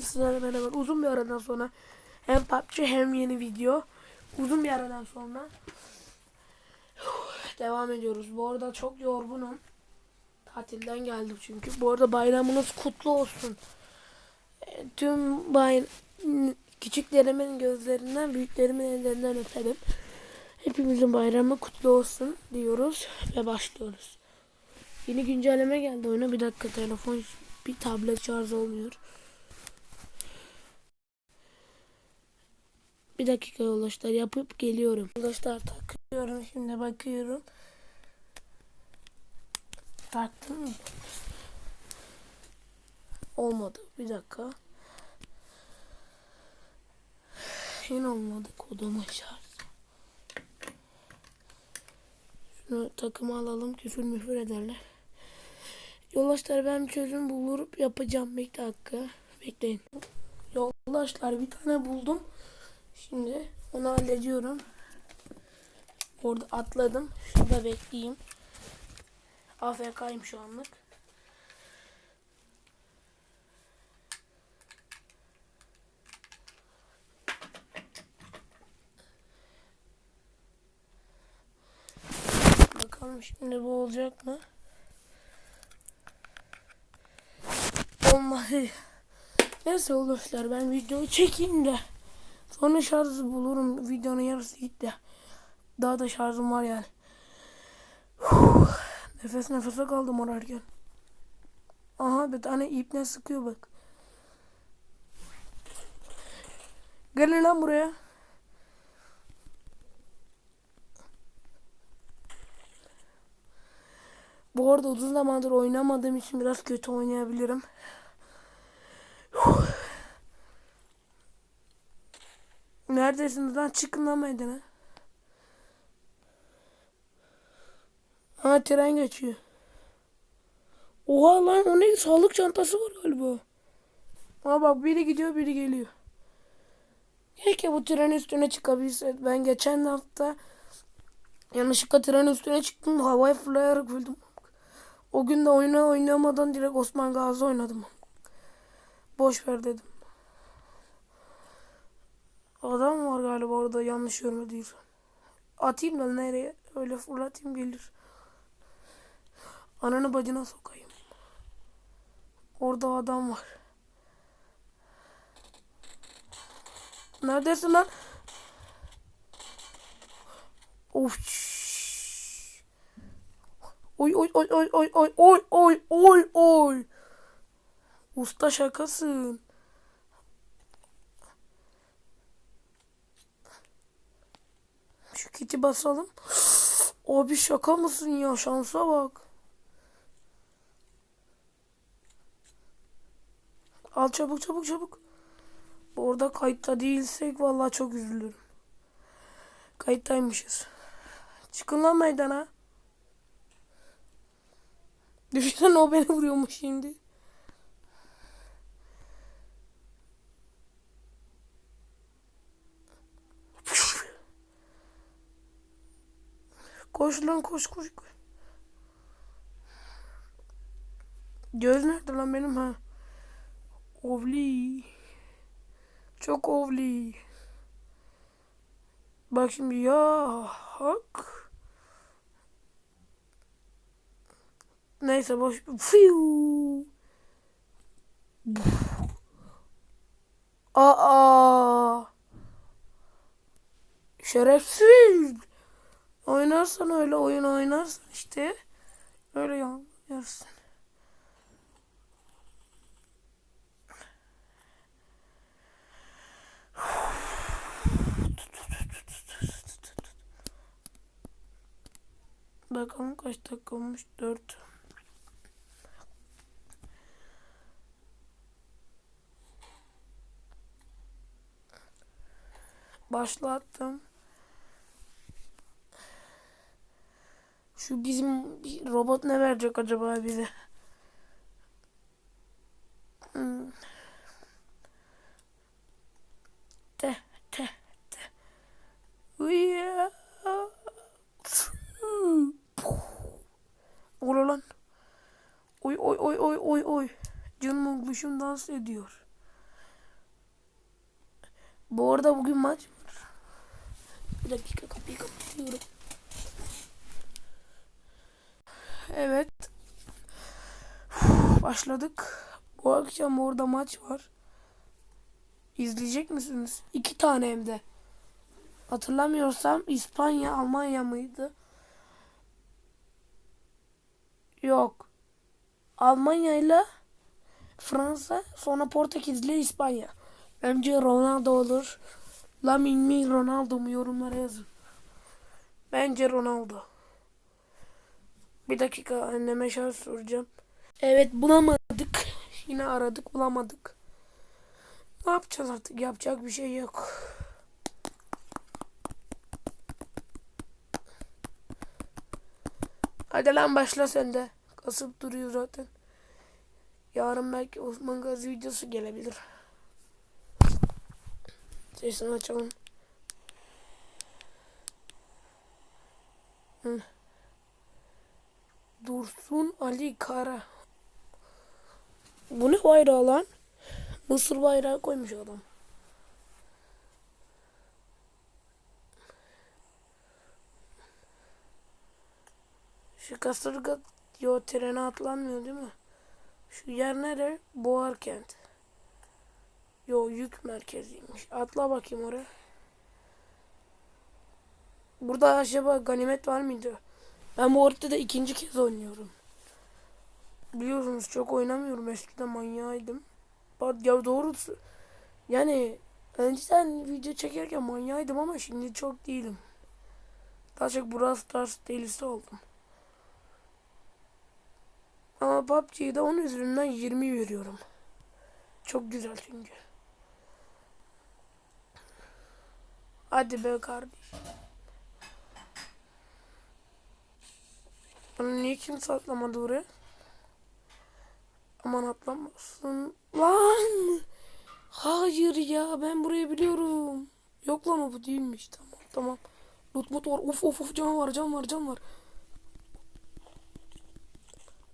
Sizlerle beraber uzun bir aradan sonra hem PUBG hem yeni video. Uzun bir aradan sonra devam ediyoruz. Bu arada çok yorgunum. Tatilden geldim çünkü. Bu arada bayramınız kutlu olsun. E, Tüm bay küçüklerimin gözlerinden, büyüklerimin ellerinden öperim. Hepimizin bayramı kutlu olsun diyoruz ve başlıyoruz. Yeni güncelleme geldi oyuna. Bir dakika telefon bir tablet şarj olmuyor. Bir dakika yoldaşlar yapıp geliyorum. Yoldaşlar takıyorum şimdi bakıyorum. Taktım mı? Olmadı. Bir dakika. Yine olmadı kodumu şarj. Şunu takıma alalım küfür müfür ederler. Yoldaşlar ben bir çözüm bulup yapacağım. Bir dakika. Bekleyin. Yoldaşlar bir tane buldum. Şimdi onu hallediyorum. Orada atladım. Şurada bekleyeyim. AFK'yim şu anlık. Bakalım şimdi bu olacak mı? Olmadı. Neyse olurlar ben videoyu çekeyim de. Sonra şarjı bulurum. Videonun yarısı gitti. Daha da şarjım var yani. Nefes nefese kaldım ararken. Aha bir tane iple sıkıyor bak. Gelin lan buraya. Bu arada uzun zamandır oynamadığım için biraz kötü oynayabilirim. Neredesiniz lan? Çıkın lan meydana. Ha tren geçiyor. Oha lan o ne? Sağlık çantası var galiba. Ama bak biri gidiyor biri geliyor. Keşke bu trenin üstüne çıkabilse. Ben geçen hafta yanlışlıkla trenin üstüne çıktım. Havaya fırlayarak öldüm. O gün de oyunu oynamadan direkt Osman Gazi oynadım. Boş ver dedim. Adam var galiba orada yanlış görmediysem. Atayım da nereye? Öyle fırlatayım gelir. Ananı bacına sokayım. Orada adam var. Neredesin lan? Of. oy oy oy oy oy oy oy oy oy. Usta şakasın. Kiti basalım. Abi şaka mısın ya? Şansa bak. Al çabuk çabuk çabuk. Orada kayıtta değilsek vallahi çok üzülürüm. Kayıttaymışız. Çıkın lan meydana. Düşünsene o beni vuruyormuş şimdi. Koş lan koş koş. Göz nerede lan benim ha? Ovli. Çok ovli. Bak şimdi ya hak. Neyse boş. Fiu. Aa. Şerefsiz. Oynarsan öyle oyun oynarsan işte öyle yaparsın. Bakalım kaç dakika olmuş? 4. Başlattım. Şu bizim robot ne verecek acaba bize? Hmm. Te te te. Uya. Ola lan. Oy oy oy oy oy oy. Canım oğluşum dans ediyor. Bu arada bugün maç var. Bir dakika kapıyı kapatıyorum. Evet. Başladık. Bu akşam orada maç var. İzleyecek misiniz? İki tane hem de. Hatırlamıyorsam İspanya, Almanya mıydı? Yok. Almanya ile Fransa, sonra Portekiz ile İspanya. Bence Ronaldo olur. Lamine mi Ronaldo mu yorumlara yazın. Bence Ronaldo. Bir dakika anneme şans soracağım. Evet bulamadık. Yine aradık bulamadık. Ne yapacağız artık? Yapacak bir şey yok. Hadi lan başla sen de. Kasıp duruyor zaten. Yarın belki Osman Gazi videosu gelebilir. Sesini açalım. Hı. Dursun Ali Kara. Bu ne bayrağı lan? Mısır bayrağı koymuş adam. Şu kasırga yo trene atlanmıyor değil mi? Şu yer nere? Boğar kent. Yo yük merkeziymiş. Atla bakayım oraya. Burada acaba ganimet var mıydı? Ben bu haritada ikinci kez oynuyorum. Biliyorsunuz çok oynamıyorum. Eskiden manyağıydım. Ya doğrusu yani önceden video çekerken manyağıydım ama şimdi çok değilim. Daha çok Brawl Stars delisi oldum. Ama PUBG'de 10 üzerinden 20 veriyorum. Çok güzel çünkü. Hadi be kardeş. Bunu niye kimse atlamadı oraya? Aman atlamasın. Lan! Hayır ya ben burayı biliyorum. Yok lan o bu değilmiş. Tamam tamam. Loot mut var. Of of of can var can var can var.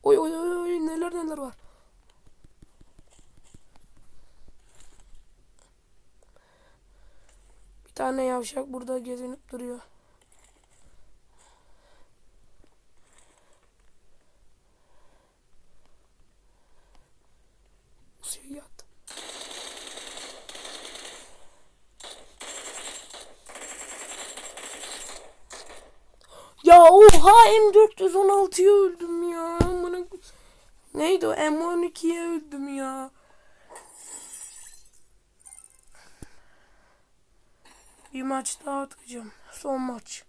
Oy oy oy oy neler neler var. Bir tane yavşak burada gezinip duruyor. Oha M416'ya öldüm ya. Bana... Neydi o? M12'ye öldüm ya. Bir maç daha atacağım. Son maç.